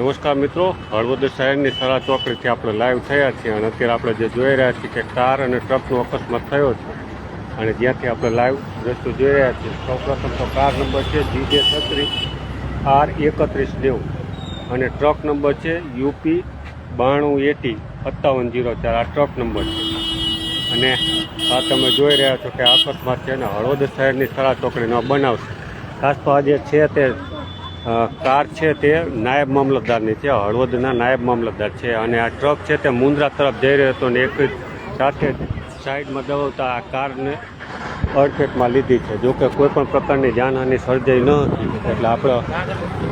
નમસ્કાર મિત્રો. હળવદ શહેરની સરા ચોકડીથી આપણે લાઈવ થયા છીએ અને અત્યારે આપણે જે જોઈ રહ્યા છીએ કે કાર અને ટ્રકનો અકસ્માત થયો છે. અને જ્યાંથી આપણે લાઈવ રસ્તો જોઈ રહ્યા છીએ, સૌપ્રથમ તો કાર નંબર છે જી જે છત્રીસ આર એકત્રીસ નેવું. અને ટ્રક નંબર છે યુપી બાણું એટી, સત્તાવન જીરો ચાર. આ ટ્રક નંબર છે. અને આ તમે જોઈ રહ્યા છો કે અકસ્માત છે અને હળવદ શહેરની સરા ચોકડીનો બનાવશે ખાસ તો આજે છે તે કાર છે તે નાયબ મામલતદારની છે, હળવદના નાયબ મામલતદાર છે અને આ ટ્રક છે તે મુન્દ્રા તરફ જઈ રહ્યો હતો ને એક સાથે સાઈડમાં દબાવતા આ કારને અડફેટમાં લીધી છે. જોકે કોઈ પણ પ્રકારની જાનહાનિ સર્જાઈ ન હતી. એટલે આપણે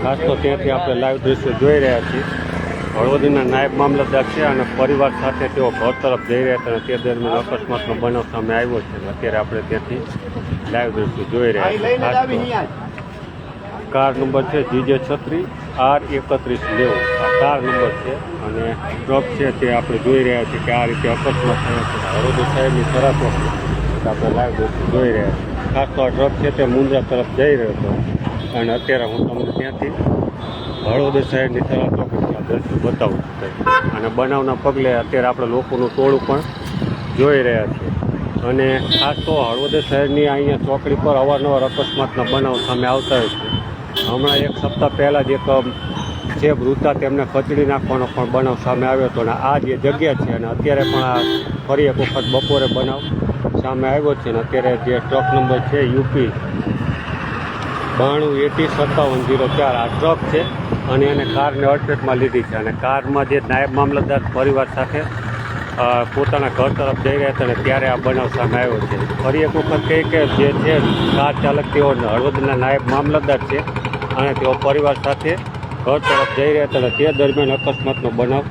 ખાસ તો ત્યાંથી આપણે લાઈવ દ્રશ્યો જોઈ રહ્યા છીએ. હળવદના નાયબ મામલતદાર છે અને પરિવાર સાથે તેઓ ઘર તરફ જઈ રહ્યા હતા અને તે દરમિયાન અકસ્માતનો બનાવ સામે આવ્યો છે. અત્યારે આપણે ત્યાંથી લાઈવ દ્રશ્યો જોઈ રહ્યા છીએ. કાર નંબર છે જીજે છત્રી, આર એકત્રીસ નેવું. આ કાર નંબર છે અને ટ્રક છે તે આપણે જોઈ રહ્યા છીએ કે આ રીતે અકસ્માત થયો છે. હરોદ શહેરની તરફ આપણે લાઈવ જોઈ રહ્યા છીએ. ખાસ તો આ ટ્રક છે તે મુંદ્રા તરફ જઈ રહ્યો હતો. અને અત્યારે હું તમને ત્યાંથી શહેરની તરફ ચોકડીના દ્રશ્યો બતાવું અને બનાવના પગલે અત્યારે આપણે લોકોનું ટોળું પણ જોઈ રહ્યા છીએ. અને ખાસ તો હળવદ શહેરની અહીંયા ચોકડી પર અવારનવાર અકસ્માતના બનાવ સામે આવતા હોય છે. હમણાં એક સપ્તાહ પહેલાં જ એક જે વૃદ્ધા તેમને કચડી નાખવાનો પણ બનાવ સામે આવ્યો હતો અને આ જે જગ્યા છે અને અત્યારે પણ આ ફરી એક વખત બપોરે બનાવ સામે આવ્યો છે અને અત્યારે જે ટ્રક નંબર છે યુપી બાણું એટી સત્તાવન જીરો ચાર આ ટ્રક છે અને એને કારને અડફેટમાં લીધી છે અને કારમાં જે નાયબ મામલતદાર પરિવાર સાથે પોતાના ઘર તરફ જઈ રહ્યા હતા અને ત્યારે આ બનાવ સામે આવ્યો છે. ફરી એક વખત કહે કે જે છે, કાર ચાલક તેઓ હળવદના નાયબ મામલતદાર છે. અને તેઓ પરિવાર સાથે ઘર તરફ જઈ રહ્યા હતા અને તે દરમિયાન અકસ્માતનો બનાવ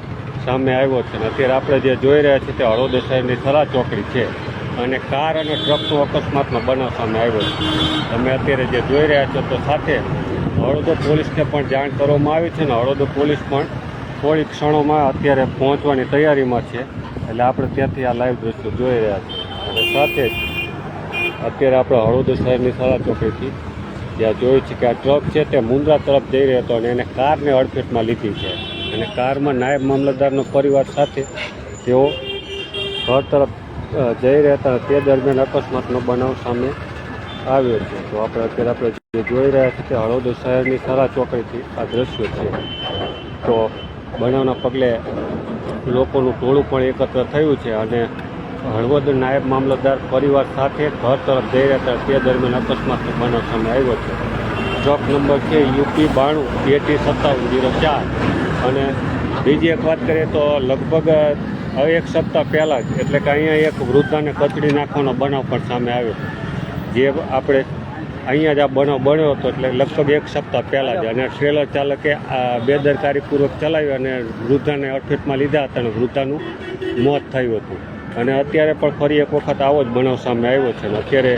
સામે આવ્યો છે. અને અત્યારે આપણે જે જોઈ રહ્યા છીએ તે હળવદ શહેરની સરા ચોકડી છે અને કાર અને ટ્રકનો અકસ્માતનો બનાવ સામે આવ્યો છે. તમે અત્યારે જે જોઈ રહ્યા છો તો સાથે હળવદ પોલીસને પણ જાણ કરવામાં આવી છે ને હળવદ પોલીસ પણ થોડી ક્ષણોમાં અત્યારે પહોંચવાની તૈયારીમાં છે. એટલે આપણે ત્યાંથી આ લાઈવ દ્રશ્યો જોઈ રહ્યા છીએ. અને સાથે જ અત્યારે આપણે હળવદ શહેરની સરા ચોકડીથી જ્યાં જોયું છે કે આ ટ્રક છે તે મુંદ્રા તરફ જઈ રહ્યો હતો અને એને કારને અડફેટમાં લીધી છે. અને કારમાં નાયબ મામલતદારનો પરિવાર સાથે તેઓ ઘર તરફ જઈ રહ્યા હતા તે દરમિયાન અકસ્માતનો બનાવ સામે આવ્યો છે. તો આપણે અત્યારે આપણે જોઈ રહ્યા છીએ કે હળવદ શહેરની સરા ચોકડીથી આ દ્રશ્યો છે. તો બનાવના પગલે લોકોનું ટોળું પણ એકત્ર થયું છે અને હળવદ નાયબ મામલતદાર પરિવાર સાથે ઘર તરફ જઈ રહ્યા હતા. તે દરમિયાન અકસ્માતનો બનાવ સામે આવ્યો છે. ચોક નંબર છે, યુપી બાણું, બેટી સત્તાવન, જીરો ચાર. અને બીજી એક વાત કરીએ તો લગભગ એક સપ્તાહ પહેલાં જ, એટલે કે અહીંયા એક વૃદ્ધાને કચડી નાખવાનો બનાવ પણ સામે આવ્યો જે આપણે અહીંયા જ આ બનાવ બન્યો હતો, એટલે લગભગ એક સપ્તાહ પહેલાં જ. અને ટ્રેલર ચાલકે આ બેદરકારીપૂર્વક ચલાવ્યું અને વૃદ્ધાને અડફેટમાં લીધા હતા અને વૃદ્ધાનું મોત થયું હતું. અને અત્યારે પણ ફરી એક વખત આવો જ બનાવ સામે આવ્યો છે. અને અત્યારે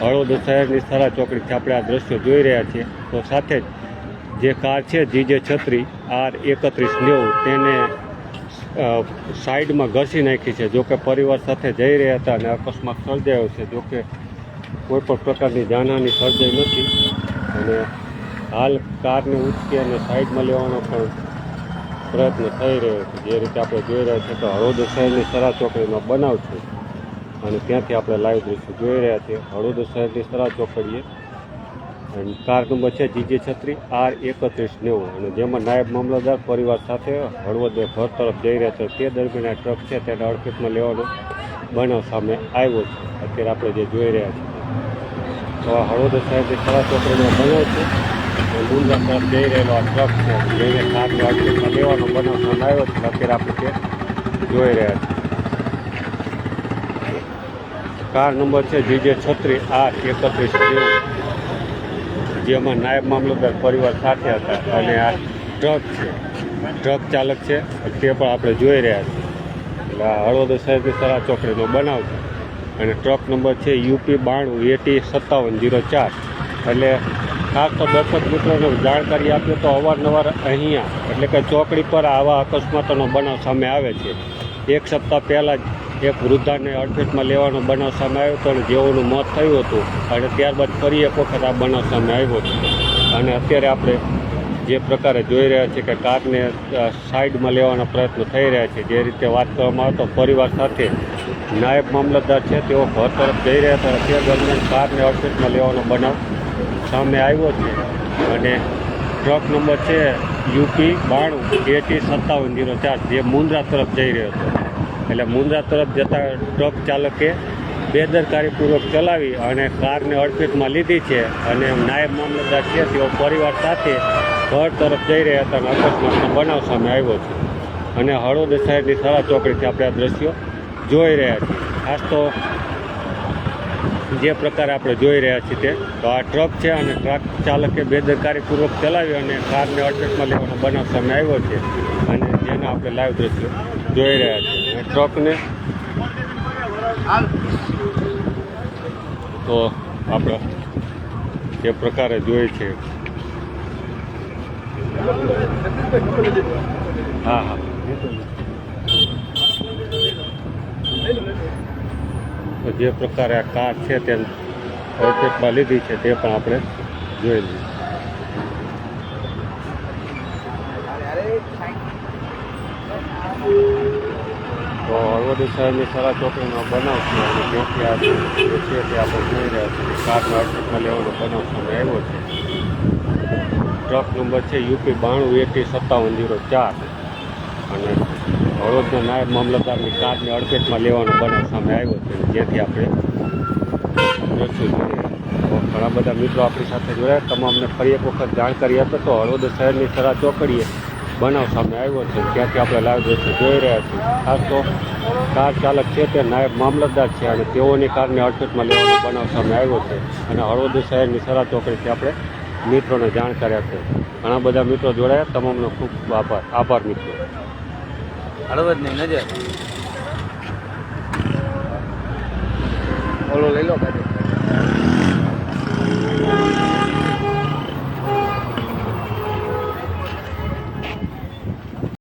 હળવદ શહેરની સરા ચોકડીથી આપણે આ દ્રશ્યો જોઈ રહ્યા છીએ. તો સાથે જ જે કાર છે, જીજે છત્રી, આર એકત્રીસ નેવું, તેને સાઈડમાં ઘસી નાખી છે. જો કે પરિવાર સાથે જઈ રહ્યા હતા અને અકસ્માત સર્જાયો છે. જો કે કોઈ પણ પ્રકારની જાનહાની સર્જાઈ નથી. અને હાલ કારને ઉચકી અને સાઈડમાં લેવાનો પણ પ્રયત્ન થઈ રહ્યો છે. જે રીતે આપણે જોઈ રહ્યા છીએ તો હળવદ શહેરની સરા ચોકડીનો બનાવ છે અને ત્યાંથી આપણે લાઈવ દ્રશ્યો જોઈ રહ્યા છીએ. હળવદ શહેરની સરા ચોકડીએ અને કાર નંબર છે જીજે છત્રી, આર એકત્રીસ નેવું. અને જેમાં નાયબ મામલતદાર પરિવાર સાથે હળવદ ઘર તરફ જઈ રહ્યા છે. તે દરમિયાન આ ટ્રક છે તેને અડફેટમાં લેવાનો બનાવ સામે આવ્યો છે. અત્યારે આપણે જે જોઈ રહ્યા છીએ, તો આ હળવદ શહેરની સરા ચોકડીનો બનાવ છે. મુંદ્રા તરફ જઈ રહેલો આ ટ્રક છે જઈને કારને અડફેટમાં લેવાનો બનાવ આવ્યો છે અત્યારે આપણે તે જોઈ રહ્યા છીએ કાર નંબર છે જીજે છત્રી આ એકત્રીસ જેમાં નાયબ મામલતદાર પરિવાર સાથે હતા. અને આ ટ્રક છે. ટ્રક ચાલક છે. તે પણ આપણે જોઈ રહ્યા છીએ. એટલે આ હળવદ સાહેબ સરા ચોકડીનો બનાવ છે. અને ટ્રક નંબર છે યુપી બાણું એટી સત્તાવન જીરો ચાર. એટલે ખાસ તો દર્શક મિત્રોને જાણકારી આપીએ તો અવારનવાર અહીંયા, એટલે કે ચોકડી પર આવા અકસ્માતોનો બનાવ સામે આવે છે. એક સપ્તાહ પહેલાં જ એક વૃદ્ધાને અડફેટમાં લેવાનો બનાવ સામે આવ્યો હતો અને જેઓનું મોત થયું હતું. અને ત્યારબાદ ફરી એક વખત આ બનાવ સામે આવ્યો છે. અને અત્યારે આપણે જે પ્રકારે જોઈ રહ્યા છીએ કે કારને સાઈડમાં લેવાનો પ્રયત્ન થઈ રહ્યા છે. જે રીતે વાત કરવામાં આવતો પરિવાર સાથે નાયબ મામલતદાર છે, તેઓ ઘર તરફ જઈ રહ્યા હતા તે દરમિયાન કારને અડફેટમાં લેવાનો બનાવ સામે આવ્યો છે. અને ટ્રક નંબર છે યુપી બાણું એટી સત્તાવન જીરો ચાર, જે મુન્દ્રા તરફ જઈ રહ્યો હતો એટલે મુન્દ્રા તરફ જતા ટ્રક ચાલકે બેદરકારીપૂર્વક ચલાવી અને કારને અડફેટમાં લીધી છે. અને નાયબ મામલતદાર છે, તેઓ પરિવાર સાથે ઘર તરફ જઈ રહ્યા હતા અને અકસ્માતનો બનાવ સામે આવ્યો છે. અને હળવદ શહેરની સારા ચોકડીથી આપણે આ દ્રશ્યો જોઈ રહ્યા છીએ. ખાસ તો જે પ્રકારે આપણે જોઈ રહ્યા છીએ તે, તો આ ટ્રક છે અને ટ્રક ચાલકે બેદરકારીપૂર્વક ચલાવી અને કારને અડફેટમાં લેવાનો બનાવ સામે આવ્યો છે અને જેના આપણે લાઈવ દ્રશ્યો જોઈ રહ્યા છીએ. અને ટ્રકને તો આપણે જે પ્રકારે જોઈએ છે. હા હા. તો જે પ્રકારે આ કાર છે તે અડફેટમાં લીધી છે તે પણ આપણે જોઈ લઈએ. તો હળવદી શહેરની સરા ચોકડીનો બનાવ છે અને ત્યાંથી આ છે તે આપણે જોઈ રહ્યા છીએ કારના અડફેટમાં લેવાનો બનાવ સામે આવ્યો છે. ટ્રક નંબર છે યુપી બાણું એટી સત્તાવન જીરો ચાર. અને હળવદના નાયબ મામલતદારની કારને અડફેટમાં લેવાનો બનાવ સામે આવ્યો છે. જેથી આપણે ઘણા બધા મિત્રો આપણી સાથે જોડાયા. તમામને ફરી એક વખત જાણકારી આપે તો હળવદ શહેરની સરા ચોકડીએ બનાવ સામે આવ્યો છે. ત્યાંથી આપણે લાઈવ દ્રશ્ય જોઈ રહ્યા છીએ. ખાસ તો કાર ચાલક છે તે નાયબ મામલતદાર છે અને તેઓની કારને અડફેટમાં લેવાનો બનાવ સામે આવ્યો છે. અને હળવદ શહેરની સરા ચોકડીથી આપણે મિત્રોને જાણ કર્યા છે ઘણા બધા મિત્રો જોડાયા. તમામનો ખૂબ આભાર. આભાર, મિત્રો. હળવદની નજર. ઓલો લઈ લો કાઢી